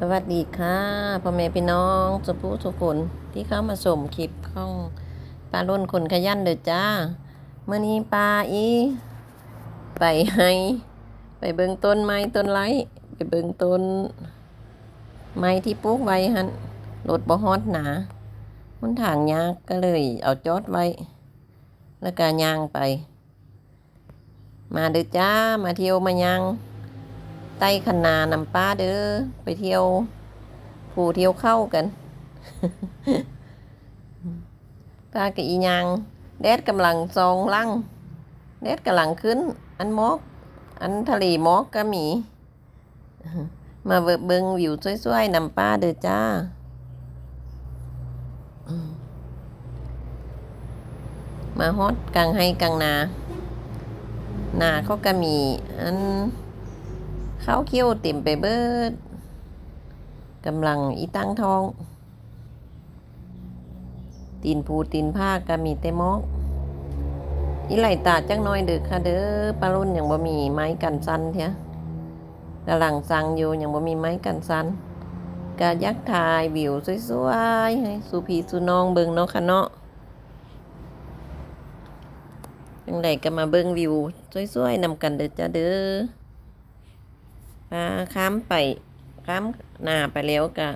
สวัสดีค่ะพ่อแม่พี่น้องสุภูทุกคนที่เข้ามาชมคลิปของปลาล้นคนขยันเด้อจ้าเมื่อนี้ปลาอีไปให้ไปเบิ่งต้นไม้ต้นไม้ไปเบิ่งต้น ไม้ที่ปลูกไว้หันรถบ่ฮอดหนามันทางยากก็เลยเอาจอดไว้ แล้วก็ย่างไป มาเด้อจ้ามาเที่ยวมายัง ใต้คันนานำป้าเด้อไปเที่ยวผูเที่ยวเข้ากันป้ากับอีหยังแดดกำลังซองลังแดดกำลังขึ้น อันมอก อันทะเลมอกก็มี มาเบิ่งวิวสวยๆนำป้าเด้อจ้ามาฮอดกลางให้กลางนา นาเขาก็มี อัน ข้าวเคี่ยวเต็มไปเบิดกำลังอีตั้งทอง ตีนผูตีนผ้าก็มีแต่มอกอีไหลตาจักหน้อยเด้อค่ะเด้อปลารุ่นยังบ่มีไม้กันสันเถอะกำลังสั่งอยู่ยังบ่มีไม้กันสันก็ยักถ่ายวิวสวยๆให้สุพีสุน้องเบิงเนาะค่ะเนาะจังไดก็มาเบิงวิวสวยๆนำกันเด้อจ้าเด้อ พาข้ามไปข้ามหน้าไปแล้วก็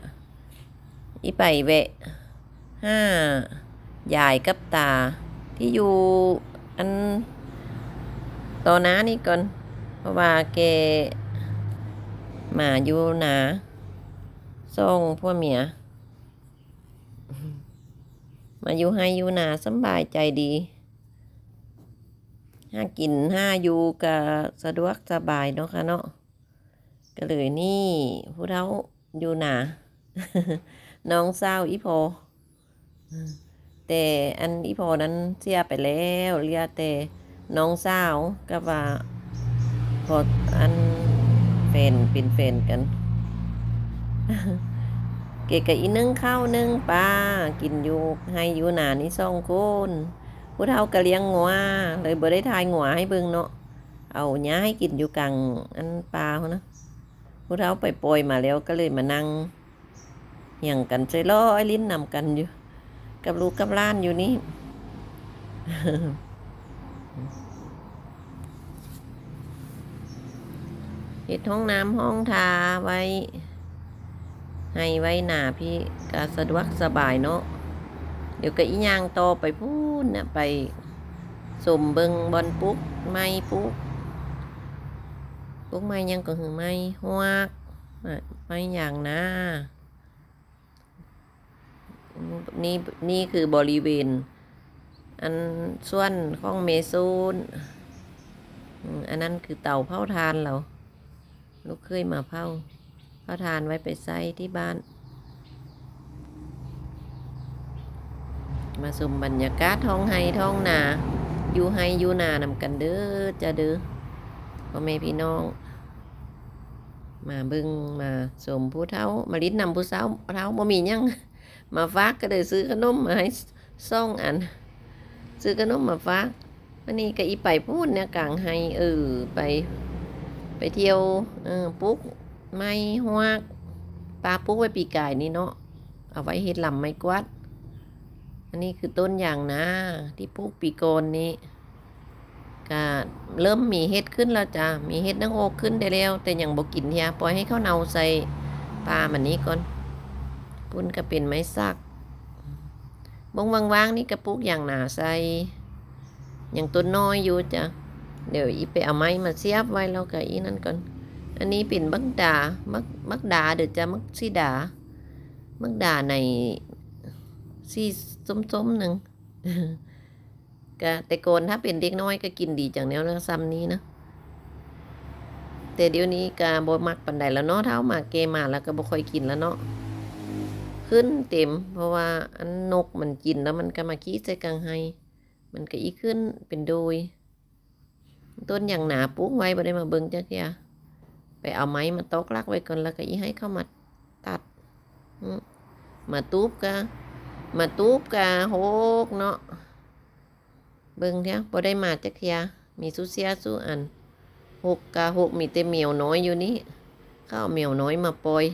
อีไปแวะห้ายายกับตา ที่อยู่อันตอน้านี่ก่อน เพราะว่าแกมาอยู่นาส่งพ่อเมียมาอยู่ให้อยู่นาสบายใจดีห้ากินห้าอยู่ก็สะดวกสบายเนาะค่ะเนาะ ก็เลยนี่ผู้เฒ่าอยู่หนาน้องสาอีพอแต่อันอีพอนั้นเสียไปแล้วเหลือแต่น้องสาวกับว่าพออันแฟนเป็นแฟนกัน เกกะอีนึ่งข้าวนึ่งปลากินอยู่ให้อยู่หนานี่สองคนผู้เฒ่าก็เลี้ยงงัวเลยบ่ได้ทายงัวให้เบิ่งเนาะเอาหญ้าให้กินอยู่กลางอันปลาเขานะ ผู้เฒ่าไปปล่อยมาแล้วก็เลยมานั่งเหี่งกันใจล้อยลิ้นนำกันอยู่ กับลูกกับล้านอยู่นี่เห็ดห้องน้ำห้องทาไว้ ให้ไว้หนาพี่ก็สะดวกสบายเนาะเดี๋ยวก็อีหยางโตอไปพูดนะไปสมเบิงบอลปุ๊ก ไม่ปุ๊ก พวกไม้ยังก็คือไม้ฮวกไม้อย่างนะนี่นี่คือบริเวณ อันส่วนของเมซูนอันนั้นคือเต่าเผาทานเราลูกเคยมาเผาเผาทานไว้ไปใส่ที่บ้าน มาชมบรรยากาศท้องไห้ท้องนา อยู่ไห้อยู่นานำกันเด้อจะเด้อ พ่อแม่พี่น้อง มาเบึงมาสมผู้เฒ่ามาลิ้นนำผู้สาเฒ่าบ่มียังมาฝากก็เลยซื้อขนมมาให้ซ่องอัน ซื้อขนมมาฝากอันนี้ก็อีไปพูดเนี่ยกลางให้เออไป ไปเที่ยวเออปุ๊กไม้ฮวกปลาปุ๊กไว้ปีกายนี่เนาะเอาไว้เฮ็ดลำไม้กวาดอันนี้คือต้นอย่างนะที่ปุ๊กปีโกนนี้ ก็เริ่มมีเห็ดขึ้นแล้วจ้ะมีเห็ดนางโอกขึ้นได้แล้ว แต่ยังบ่กินเฮียปล่อยให้เขาเนาใส่ปลามันนี้ก่อนปุ่นก็เป็นไม้ซักบงว่างๆนี่กระปุกอย่างหนาใส่อย่างต้นน้อยอยู่จ้ะเดี๋ยวอีไปเอาไม้มาเสียบไว้แล้วก็อีนั่นก่อน อันนี้เป็นมักดามักมักดาเดี๋ยวจะมักซีดา มักดาในสีส้มๆหนึ่ง ก็แต่โกนถ้าเป็นเด็กน้อยก็กินดีจังแนวเรื่องซ้ำนี้นะแต่เดี๋ยวนี้ก็บ่มักปันใดแล้วเนาะเท้ามาเกมาแล้วก็บ่ค่อยกินแล้วเนาะขึ้นเต็ม เพราะว่าอันนกมันกินแล้วมันก็มาขี้ใส่กลางไห้มันก็อีขึ้นเป็นโดย ต้นอย่างหนาปุ๊กไว้บ่ได้มาเบิ่งจักยาไปเอาไม้มาตอกลักไว้ก่อนแล้วก็อีให้เข้ามาตัดมาตูบก็มาตูบก็โหกเนาะ เบิ่งเถอะบ่ได้มาจักเทียมีสุเสียสุอันหกกะหกมีแต่เหมียวน้อยอยู่นี่ข้าเอาเหมียวน้อยมาปล่อย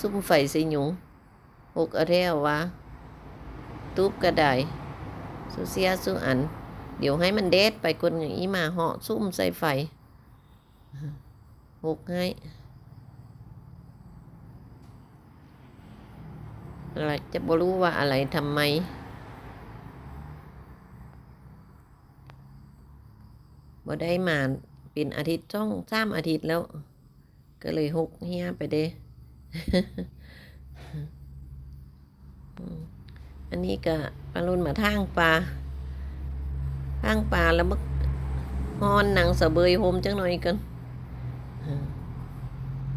ซุ่มไฟสิหยุงหกอะแท้วะตูบก็ไดสุเสียสุอัน เดี๋ยวให้มันเด็ดไปคนอย่างอีมาเหาะซุ่มใส่ไฟหกให้อะไรจะบรู้ว่าอะไรทำไม บ่ได้มาเป็นอาทิตย์ช่องสามอาทิตย์แล้ว ก็เลยหกเฮียไปเด้ออันนี้ก็ปลาลุนมาทางปลาทางปลาแล้วมักฮอนหนังสะเบยโฮมจังหน่อยกัน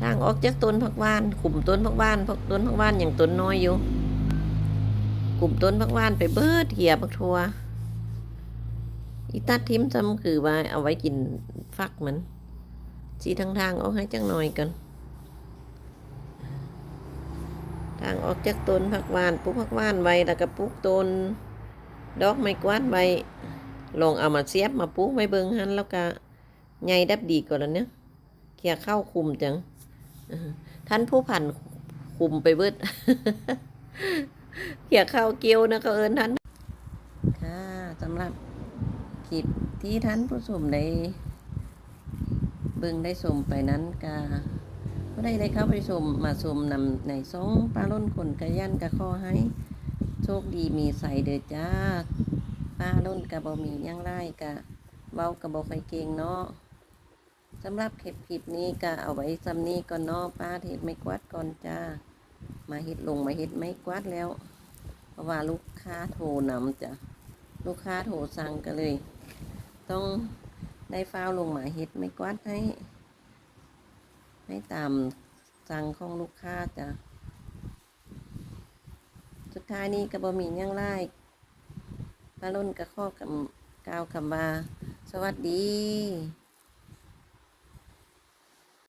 ทางออกจากต้นผักว่านขุมต้นผักว่านพักต้นผักว่านอย่างต้นน้อยอยู่กลุ่มต้นผักว่านไปเบิดเหียผักทัว อีตัดทิมจำคือว่าเอาไว้กินฟักมันสีทางทางออกให้จังหน่อยกัน ทางออกจากต้นผักหวานปลูกผักหวานไว้แล้วก็ปลูกต้นดอกไม้กวาดไว้ลองเอามาเสียบมาปลูกไว้เบิงหันแล้วก็ใหญ่ดับดีกว่าแล้วเนี่ยเขี่ยเข้าคุมจังท่านผู้พันคุมไปเบิดเขี่ยเข้าเกี่ยวนะก็เอินท่านค่ะสำหรับ คลิปที่ท่านผู้ชมได้เบิ่งได้ชมไปนั้นก็ก็ได้ได้เข้าไปชมมาชมนำในสองปลาล้นคนกระยันกระขอให้โชคดีมีใส่เด้อจ้าปลาล้นกระบอมีย่างไรกะเว้ากระบอไฟเก่งเนาะสำหรับคลิปคลิปนี้ก็เอาไว้ซ้ำนี้ก่อนเนาะป้าเห็ดไม่กวาดก่อนจ้า มาเห็ดลงมาเห็ดไม่กวาดแล้ว เพราะว่าลูกค้าโทรนำจ้ะลูกค้าโทรสั่งกันเลย ต้องได้ฟ้าวลงหมาเฮ็ดไม่กวาดให้ ให้ตามสั่งของลูกค้าจ้ะสุดท้ายนี้กระบ่มีหยังไล่ปลาล้นกระข้อกับกาวคำว่าสวัสดี